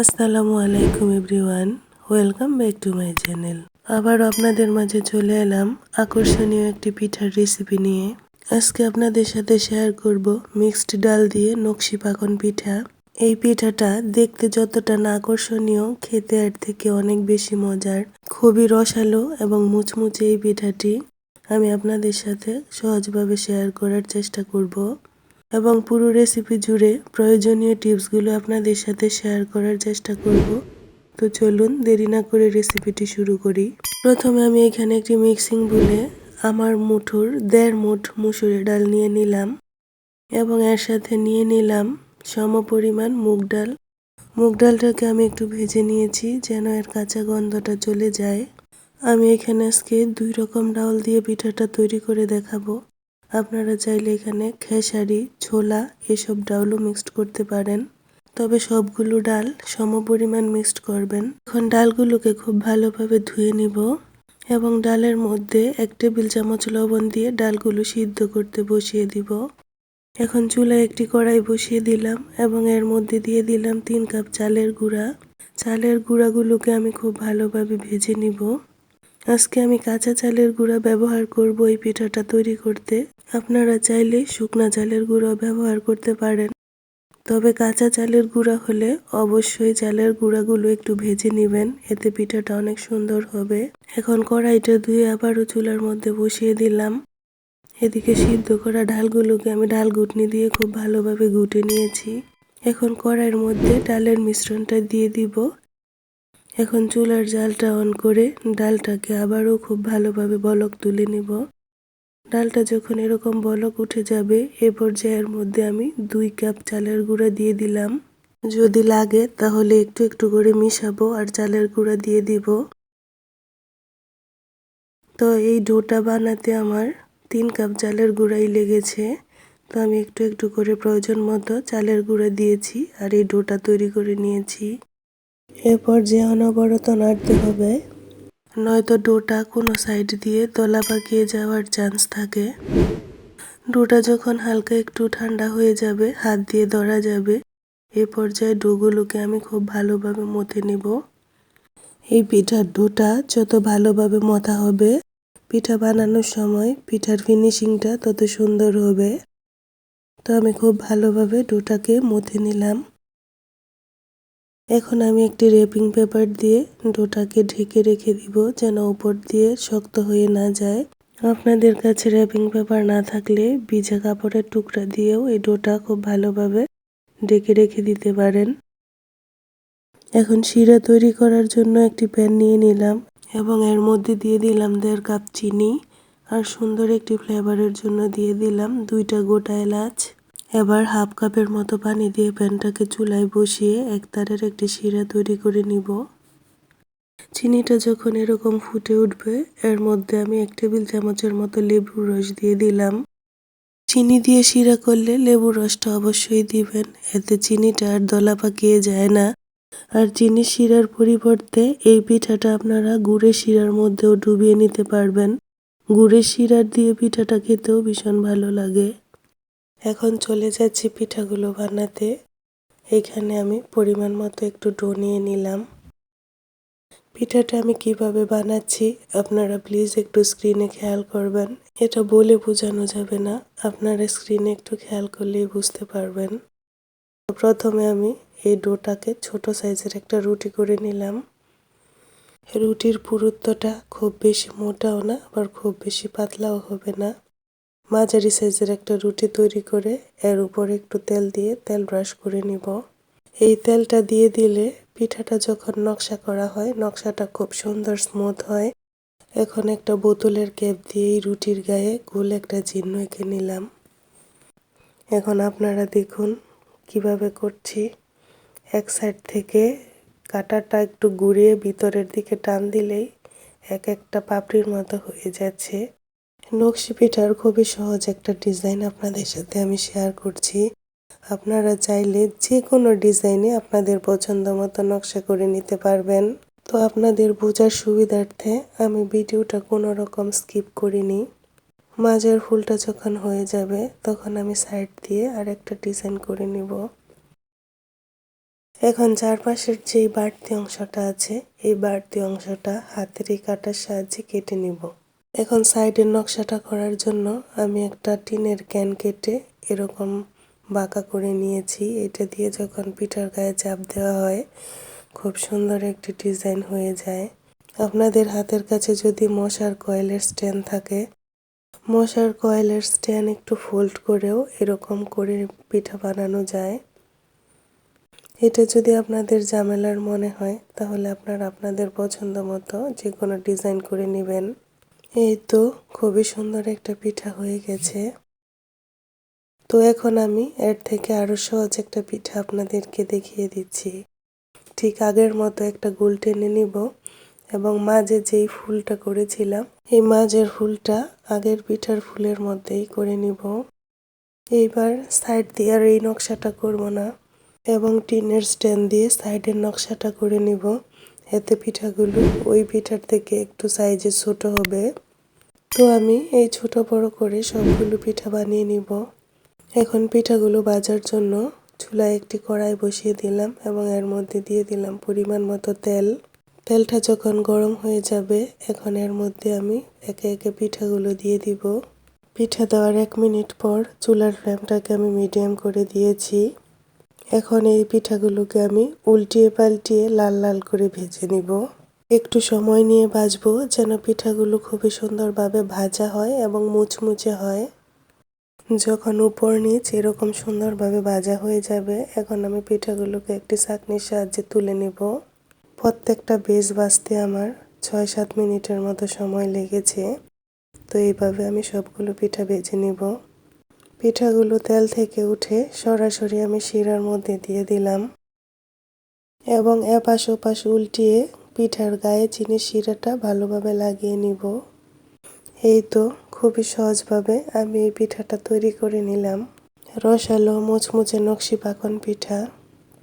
আসসালামু আলাইকুম everyone, welcome back to my channel. আবার আপনাদের মাঝে চলে এলাম আকর্ষণীয় একটি পিঠার রেসিপি নিয়ে। আজকে আপনাদের সাথে শেয়ার করব মিক্সড ডাল দিয়ে নকশি পাকন পিঠা। এই পিঠাটা দেখতে যতটা না আকর্ষণীয়, খেতে এর থেকে অনেক বেশি মজার। খুবই রসালো এবং মুচমুচে এই পিঠাটি। আমি আপনাদের সাথে সহজভাবে শেয়ার করার চেষ্টা করব। এবং পুরো রেসিপি জুড়ে প্রয়োজনীয় টিপসগুলো আপনাদের সাথে শেয়ার করার চেষ্টা করব। তো চলুন দেরি না করে রেসিপিটি শুরু করি। প্রথমে আমি এখানে একটি মিক্সিং বলে আমার মুঠুর দেড় মুঠ মুসুরি ডাল নিয়ে নিলাম এবং এর সাথে নিয়ে নিলাম সম পরিমাণ মুগ ডাল। মুগ ডালটাকে আমি একটু ভেজে নিয়েছি যেন এর কাঁচা গন্ধটা চলে যায়। আমি এখানে আজকে দুই রকম ডাউল দিয়ে পিঠাটা তৈরি করে দেখাবো। আপনারা চাইলে এখানে খেসারি, ছোলা এসব ডালও মিক্সড করতে পারেন। তবে সবগুলো ডাল সমপরিমাণ মিক্সড করবেন। এখন ডালগুলোকে খুব ভালোভাবে ধুয়ে নিব এবং ডালের মধ্যে এক টেবিল চামচ লবণ দিয়ে ডালগুলো সিদ্ধ করতে বসিয়ে দিব। এখন চুলায় একটি কড়াই বসিয়ে দিলাম এবং এর মধ্যে দিয়ে দিলাম তিন কাপ চালের গুঁড়া। চালের গুঁড়াগুলোকে আমি খুব ভালোভাবে ভেজে নিব। আজকে আমি কাঁচা চালের গুঁড়া ব্যবহার করব এই পিঠাটা তৈরি করতে। আপনারা চাইলে শুকনা চালের গুঁড়ো ব্যবহার করতে পারেন। তবে কাঁচা চালের গুঁড়া হলে অবশ্যই চালের গুঁড়াগুলো একটু ভেজে নেবেন। এতে পিঠাটা অনেক সুন্দর হবে। এখন কড়াইটা ধুয়ে আবারও চুলার মধ্যে বসিয়ে দিলাম। এদিকে সিদ্ধ করা ডালগুলোকে আমি ডাল গুটনি দিয়ে খুব ভালোভাবে গুটে নিয়েছি। এখন কড়াইয়ের মধ্যে ডালের মিশ্রণটা দিয়ে দিব। এখন চুলার জালটা অন করে ডালটাকে আবারও খুব ভালোভাবে বলক তুলে নিব। ডালটা যখন এরকম বলক উঠে যাবে, এ পর্যায়ের মধ্যে আমি দুই কাপ চালের গুঁড়া দিয়ে দিলাম। যদি লাগে, তাহলে একটু একটু করে মিশাবো আর চালের গুঁড়া দিয়ে দিব। তো এই ডোটা বানাতে আমার তিন কাপ চালের গুঁড়াই লেগেছে। তো আমি একটু একটু করে প্রয়োজন মতো চালের গুঁড়া দিয়েছি আর এই ডোটা তৈরি করে নিয়েছি। এরপর যে অনবরত নাড়তে হবে। নয়তো ডোটা কোনো সাইড দিয়ে তলা পাকিয়ে যাওয়ার চান্স থাকে। ডোটা যখন হালকা একটু ঠান্ডা হয়ে যাবে, হাত দিয়ে ধরা যাবে, এ পর্যায়ে ডোগুলোকে আমি খুব ভালোভাবে মথে নেব। এই পিঠার ডোটা যত ভালোভাবে মথা হবে, পিঠা বানানোর সময় পিঠার ফিনিশিংটা তত সুন্দর হবে। তো আমি খুব ভালোভাবে ডোটাকে মথে নিলাম। এখন আমি একটি রেপিং পেপার দিয়ে ডোটাকে ঢেকে রেখে দিব যেন উপর দিয়ে শক্ত হয়ে না যায়। আপনাদের কাছে র্যাপিং পেপার না থাকলে ভিজা কাপড়ের টুকরা দিয়েও এই ডোটা খুব ভালোভাবে ঢেকে রেখে দিতে পারেন। এখন শিরা তৈরি করার জন্য একটি প্যান নিয়ে নিলাম এবং এর মধ্যে দিয়ে দিলাম দেড় কাপ চিনি আর সুন্দর একটি ফ্লেভারের জন্য দিয়ে দিলাম দুইটা গোটা এলাচ। এবার হাফ কাপের মতো পানি দিয়ে প্যানটাকে চুলায় বসিয়ে এক তারের একটি শিরা তৈরি করে নিব। চিনিটা যখন এরকম ফুটে উঠবে, এর মধ্যে আমি এক টেবিল চামচের মতো লেবুর রস দিয়ে দিলাম। চিনি দিয়ে শিরা করলে লেবুর রসটা অবশ্যই দিবেন, এতে চিনিটা আর দলা পাকিয়ে যায় না। আর চিনি শিরার পরিবর্তে এই পিঠাটা আপনারা গুড়ের শিরার মধ্যেও ডুবিয়ে নিতে পারবেন। গুড়ের শিরার দিয়ে পিঠাটা খেতেও ভীষণ ভালো লাগে। এখন চলে যাচ্ছি পিঠাগুলো বানাতে। এখানে আমি পরিমাণ মতো একটু ডো নিয়ে নিলাম। পিঠাটা আমি কীভাবে বানাচ্ছি আপনারা প্লিজ একটু স্ক্রিনে খেয়াল করবেন। এটা বলে বোঝানো যাবে না, আপনারা স্ক্রিনে একটু খেয়াল করলেই বুঝতে পারবেন। প্রথমে আমি এই ডোটাকে ছোট সাইজের একটা রুটি করে নিলাম। রুটির পুরুত্বটা খুব বেশি মোটাও না, আবার খুব বেশি পাতলাও হবে না। মাঝারি সাইজের একটা রুটি তৈরি করে এর উপর একটু তেল দিয়ে তেল ব্রাশ করে নিব। এই তেলটা দিয়ে দিলে পিঠাটা যখন নকশা করা হয়, নকশাটা খুব সুন্দর স্মুথ হয়। এখন একটা বোতলের ক্যাপ দিয়ে এই রুটির গায়ে গোল একটা চিহ্ন এঁকে নিলাম। এখন আপনারা দেখুন কীভাবে করছি। এক সাইড থেকে কাটারটা একটু ঘুরিয়ে ভিতরের দিকে টান দিলেই এক একটা পাপড়ির মতো হয়ে যাচ্ছে। নকশি পিঠার খুবই সহজ একটা ডিজাইন আপনাদের সাথে আমি শেয়ার করছি। আপনারা চাইলে যে কোনো ডিজাইনে আপনাদের পছন্দ মতো নকশা করে নিতে পারবেন। তো আপনাদের বোঝার সুবিধার্থে আমি ভিডিওটা কোনো রকম স্কিপ করিনি। মাঝের ফুলটা যখন হয়ে যাবে, তখন আমি সাইড দিয়ে আর একটা ডিজাইন করে নিব। এখন চারপাশের যেই বাড়তি অংশটা আছে, এই বাড়তি অংশটা হাতের এই কাটার সাহায্যে কেটে নিব। এখন সাইডের নকশাটা করার জন্য আমি একটা টিনের ক্যান কেটে এরকম বাঁকা করে নিয়েছি। এটা দিয়ে যখন পিঠার গায়ে চাপ দেওয়া হয়, খুব সুন্দর একটি ডিজাইন হয়ে যায়। আপনাদের হাতের কাছে যদি মশার কয়েলের স্ট্যান্ড থাকে, মশার কয়েলের স্ট্যান্ড একটু ফোল্ড করেও এরকম করে পিঠা বানানো যায়। এটা যদি আপনাদের ঝামেলার মনে হয়, তাহলে আপনারা আপনাদের পছন্দ মতো যে কোনো ডিজাইন করে নেবেন। এই তো, খুবই সুন্দর একটা পিঠা হয়ে গেছে। তো এখন আমি এর থেকে আরও সহজ একটা পিঠা আপনাদেরকে দেখিয়ে দিচ্ছি। ঠিক আগের মতো একটা গোল টেনে নিব এবং মাঝে যেই ফুলটা করেছিলাম, এই মাঝের ফুলটা আগের পিঠার ফুলের মধ্যেই করে নিব। এইবার সাইড দিয়ে আর এই নকশাটা করব না এবং টিনের স্ট্যান্ড দিয়ে সাইডের নকশাটা করে নিব। এতে পিঠাগুলো ওই পিঠার থেকে একটু সাইজে ছোট হবে। তো আমি এই ছোট বড় করে সবগুলো পিঠা বানিয়ে নিব। এখন পিঠাগুলো বাজার জন্য চুলায় একটি কড়াই বসিয়ে দিলাম এবং এর মধ্যে দিয়ে দিলাম পরিমাণ মতো তেল। তেলটা যখন গরম হয়ে যাবে, এখন এর মধ্যে আমি একে একে পিঠাগুলো দিয়ে দিব। পিঠা দেওয়ার এক মিনিট পর চুলার ফ্লেমটাকে আমি মিডিয়াম করে দিয়েছি। এখন এই পিঠাগুলোকে আমি উল্টিয়ে পাল্টিয়ে লাল লাল করে ভেজে নিব। একটু সময় নিয়ে ভাজবো যেন পিঠাগুলো খুবই সুন্দরভাবে ভাজা হয় এবং মুচমুচে হয়। যখন উপর নিচ এরকম সুন্দরভাবে ভাজা হয়ে যাবে, এখন আমি পিঠাগুলোকে একটি চাকনির সাহায্যে তুলে নিব। প্রত্যেকটা বেজ বাজতে আমার ছয় সাত মিনিটের মতো সময় লেগেছে, তো এইভাবে আমি সবগুলো পিঠা ভেজে নিব। পিঠাগুলো তেল থেকে উঠে সরাসরি আমি শিরার মধ্যে দিয়ে দিলাম এবং এপাশ ওপাশ উল্টিয়ে পিঠার গায়ে চিনি শিরাটা ভালোভাবে লাগিয়ে নিব। এই তো, খুবই সহজভাবে আমি এই পিঠাটা তৈরি করে নিলাম। রসালো, মুচমুচে নকশি পাকন পিঠা।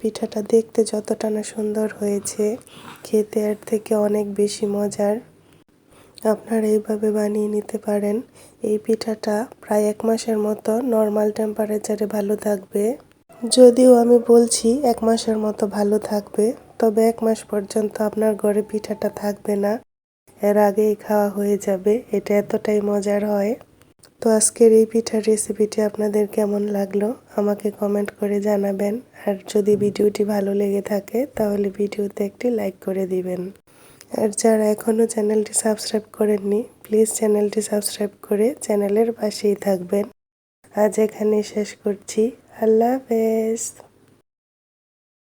পিঠাটা দেখতে যতটা না সুন্দর হয়েছে, খেতে এর থেকে অনেক বেশি মজার। আপনারা এইভাবে বানিয়ে নিতে পারেন। এই পিঠাটা প্রায় এক মাসের মতো নর্মাল টেম্পারেচারে ভালো থাকবে। যদিও আমি বলছি এক মাসের মতো ভালো থাকবে। তবে এক মাস পর্যন্ত আপনার ঘরে পিঠাটা থাকবে না। এর আগেই খাওয়া হয়ে যাবে। এটা এতটাই মজার হয়। তো আজকের এই পিঠার রেসিপিটি আপনাদের কেমন লাগল? আমাকে কমেন্ট করে জানাবেন। আর যদি ভিডিওটি ভালো লেগে থাকে, তাহলে ভিডিওতে একটি লাইক করে দিবেন। আর যারা এখনও চ্যানেলটি সাবস্ক্রাইব করেননি প্লিজ চ্যানেলটি সাবস্ক্রাইব করে চ্যানেলের পাশেই থাকবেন। আজ এখানে শেষ করছি। আল্লাহ হাফেজ।